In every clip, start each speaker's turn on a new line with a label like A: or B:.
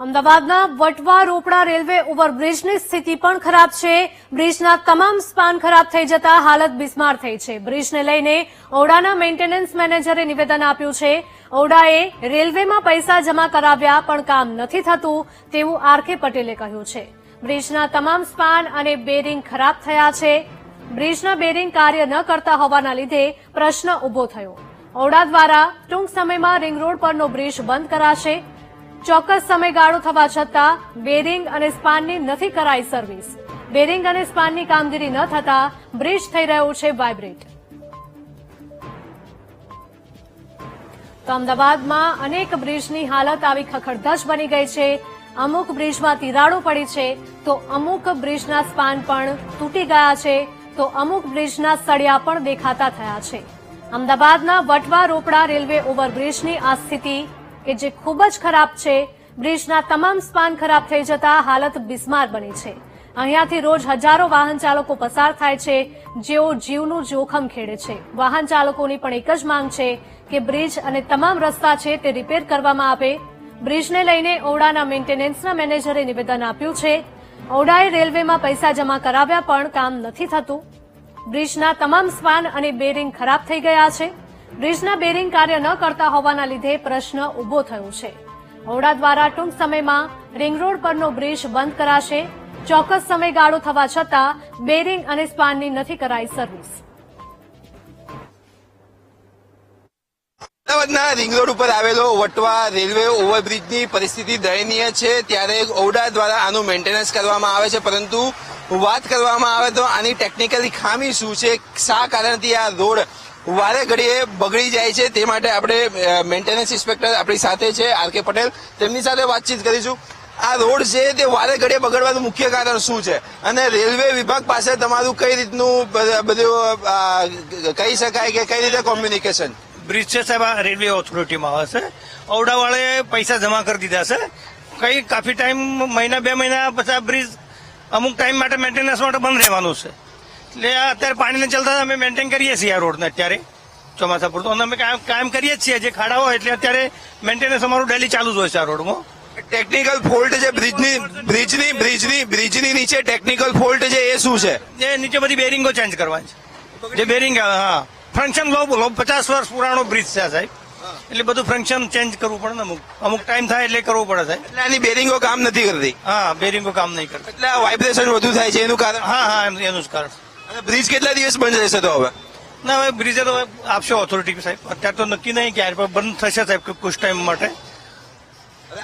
A: અમદાવાદના વટવા રોપડા રેલવે ઓવરબ્રિજની સ્થિતિ પણ ખરાબ છે. બ્રિજના તમામ સ્પાન ખરાબ થઈ જતા હાલત બિસ્માર થઈ છે. બ્રિજને લઈને ઔડાના મેન્ટેનન્સ મેનેજરે નિવેદન આપ્યું છે. ઔડાએ રેલવેમાં પૈસા જમા કરાવ્યા પણ કામ નથી થતું તેવું આરકે પટેલે કહ્યું છે. બ્રિજના તમામ સ્પાન અને બેરિંગ ખરાબ થયા છે. બ્રિજના બેરિંગ કાર્ય ન કરતા હોવાના લીધે પ્રશ્ન ઊભો થયો. ઔડા દ્વારા ટૂંક સમયમાં રિંગ રોડ પરનો બ્રિજ બંધ કરાશે. ચોક્કસ સમયગાળો થવા છતાં બેરિંગ અને સ્પાનની નથી કરાઈ સર્વિસ. બેરિંગ અને સ્પાનની કામગીરી ન થતા બ્રિજ થઈ રહ્યો છે વાઇબ્રેટ. તો અમદાવાદમાં અનેક બ્રિજની હાલત આવી ખખડધજ બની ગઈ છે. અમુક બ્રિજમાં તિરાડો પડી છે. તો અમુક બ્રિજના સ્પાન પણ તૂટી ગયા છે. તો અમુક બ્રિજના સળિયા પણ દેખાતા થયા છે. અમદાવાદના વટવા રોપડા રેલવે ઓવરબ્રિજની આ સ્થિતિ કે જે ખૂબ જ ખરાબ છે. બ્રિજના તમામ સ્પાન ખરાબ થઈ જતા હાલત બિસ્માર બની છે. અહીંયાથી રોજ હજારો વાહન ચાલકો પસાર થાય છે. જેઓ જીવનું જોખમ ખેડે છે. વાહન ચાલકોની પણ એક જ માંગ છે કે બ્રિજ અને તમામ રસ્તા છે તે રિપેર કરવામાં આવે. બ્રિજને લઈને ઓડાના મેન્ટેનન્સના મેનેજરે નિવેદન આપ્યું છે. ઓરડાએ રેલવેમાં પૈસા જમા કરાવ્યા પણ કામ નથી થતું. બ્રિજના તમામ સ્પાન અને બેરિંગ ખરાબ થઈ ગયા છે. બ્રિજના બેરિંગ કાર્ય ન કરતા હોવાના લીધે પ્રશ્ન ઊભો થયો છે. ઔડા દ્વારા ટૂંક સમયમાં રિંગ પરનો બ્રિજ બંધ કરાશે. ચોક્કસ સમયગાળો થવા છતાં બેરિંગ અને સ્પાનની નથી કરાઈ સર્વિસ.
B: અમદાવાદના રિંગ ઉપર આવેલો વટવા રેલવે ઓવરબ્રિજની પરિસ્થિતિ દયનીય છે. ત્યારે ઔડા દ્વારા આનું મેન્ટેનન્સ કરવામાં આવે છે. પરંતુ વાત કરવામાં આવે તો આની ટેકનિકલી ખામી શું છે? શા કારણથી આ રોડ વારે ઘડીએ બગડી જાય છે તે માટે આપણે મેન્ટેનન્સ ઇન્સ્પેક્ટર આપણી સાથે છે, આર કે પટેલ. તેમની સાથે વાતચીત કરીશું. આ રોડ છે તે વારે ઘડીએ બગડવાનું મુખ્ય કારણ શું છે? અને રેલવે વિભાગ પાસે તમારું કઈ રીતનું બધું કહી શકાય કે કઈ રીતે કોમ્યુનિકેશન
C: બ્રિજ છે સાહેબ, આ રેલવે ઓથોરિટીમાં આવે છે ઔડાવાળે પૈસા જમા કરી દીધા છે. કઈ કાફી ટાઈમ, મહિના, બે મહિના પછી આ બ્રિજ અમુક ટાઈમ માટે મેન્ટેનન્સ માટે બંધ રહેવાનું છે. એટલે અત્યારે પાણીને ચલતા અમે મેન્ટેન કરીએ છીએ આ રોડને અત્યારે ચોમાસા પૂરતો. અને અમે કાયમ કાયમ કરીએ જ છીએ જે ખાડા હોય એટલે અત્યારે મેન્ટેનન્સ અમારું ડેલી ચાલુ જ હોય છે આ રોડમાં.
B: ટેકનિકલ ફોલ્ટ છે બ્રિજની બ્રિજની બ્રિજની બ્રિજની નીચે ટેકનિકલ ફોલ્ટ છે એ શું છે?
C: એ નીચે બધી બેરિંગો ચેન્જ કરવાની છે. જે બેરિંગ હા ફંક્શન લો બોલો પચાસ વર્ષ પુરાણો બ્રિજ છે સાહેબ. એટલે બધું ફંક્શન ચેન્જ કરવું પડે ને અમુક. અમુક ટાઈમ થાય એટલે કરવું પડે સાહેબ.
B: એટલે આની બેરિંગો કામ નથી કરતી?
C: હા બેરિંગો કામ નહીં કરતા.
B: એટલે વાઇબ્રેશન વધુ થાય છે એનું કારણ?
C: હા હા એમ- એનું જ કારણ
B: અને બ્રિજ કેટલા દિવસ બંધ રહેશે તો હવે?
C: ના હવે બ્રિજે તો આપશે ઓથોરિટી સાહેબ. અત્યારે તો નક્કી નહીં ક્યારે પણ બંધ થશે સાહેબ કુછ ટાઈમ માટે.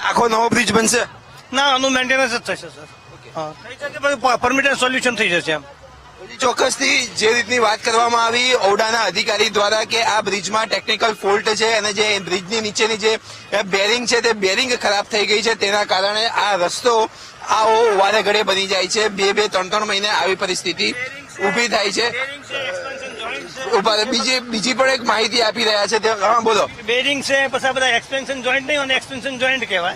B: આખો નવો બ્રિજ બનશે?
C: ના આનું મેન્ટેનન્સ જ થશે સર. થઈ જશે પરમિટન્ટ સોલ્યુશન થઈ જશે એમ.
B: ચોક્કસથી જે રીતની વાત કરવામાં આવી ઔડાના અધિકારી દ્વારા કે આ બ્રિજમાં ટેકનિકલ ફોલ્ટ છે અને જે બ્રિજની નીચેની જે બેરિંગ છે તે બેરિંગ ખરાબ થઈ ગઈ છે તેના કારણે આ રસ્તો આવો વારે ઘડે બની જાય છે. બે બે ત્રણ ત્રણ મહિને આવી પરિસ્થિતિ ઊભી થાય છે. બીજી બીજી પણ એક માહિતી આપી રહ્યા છે. હા બોલો.
C: બેરિંગ છે પછી બધા એક્સપેન્શન જોઈન્ટ નહીં અને એક્સપેન્શન જોઈન્ટ કહેવાય.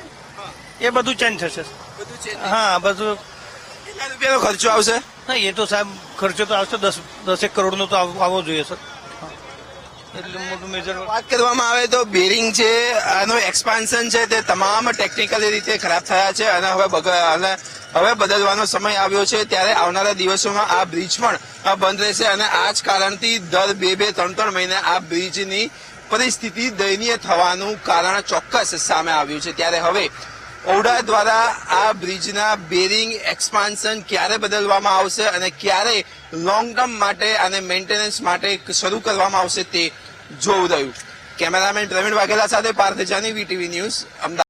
C: એ બધું ચેન્જ થશે. હા બધું.
B: કેટલા રૂપિયાનો ખર્ચો આવશે?
C: હા એ તો સાહેબ ખર્ચો તો આવશે દસ દસેક કરોડનો તો આવ- આવવો જોઈએ સર. એટલે મોટું મેજર
B: વાત કરવામાં આવે તો બેરિંગ છે, આનું એક્સપાન્શન છે, તે તમામ ટેકનિકલી રીતે ખરાબ થયા છે અને હવે અને હવે બદલવાનો સમય આવ્યો છે. ત્યારે આવનારા દિવસોમાં આ બ્રિજ પણ બંધ રહેશે અને આ જ કારણથી દર બે બે, ત્રણ ત્રણ મહિને આ બ્રિજની પરિસ્થિતિ દયનીય થવાનું કારણ ચોક્કસ સામે આવ્યું છે. ત્યારે હવે ઔડા દ્વારા આ બ્રિજના બેરિંગ એક્સપાન્શન ક્યારે બદલવામાં આવશે અને ક્યારે લોંગ ટર્મ માટે અને મેન્ટેનન્સ માટે શરૂ કરવામાં આવશે તે જોવું રહ્યું. કેમેરામેન પ્રવીણ વાઘેલા સાથે પાર્થ જાની વીટીવી ન્યૂઝ, અમદાવાદ.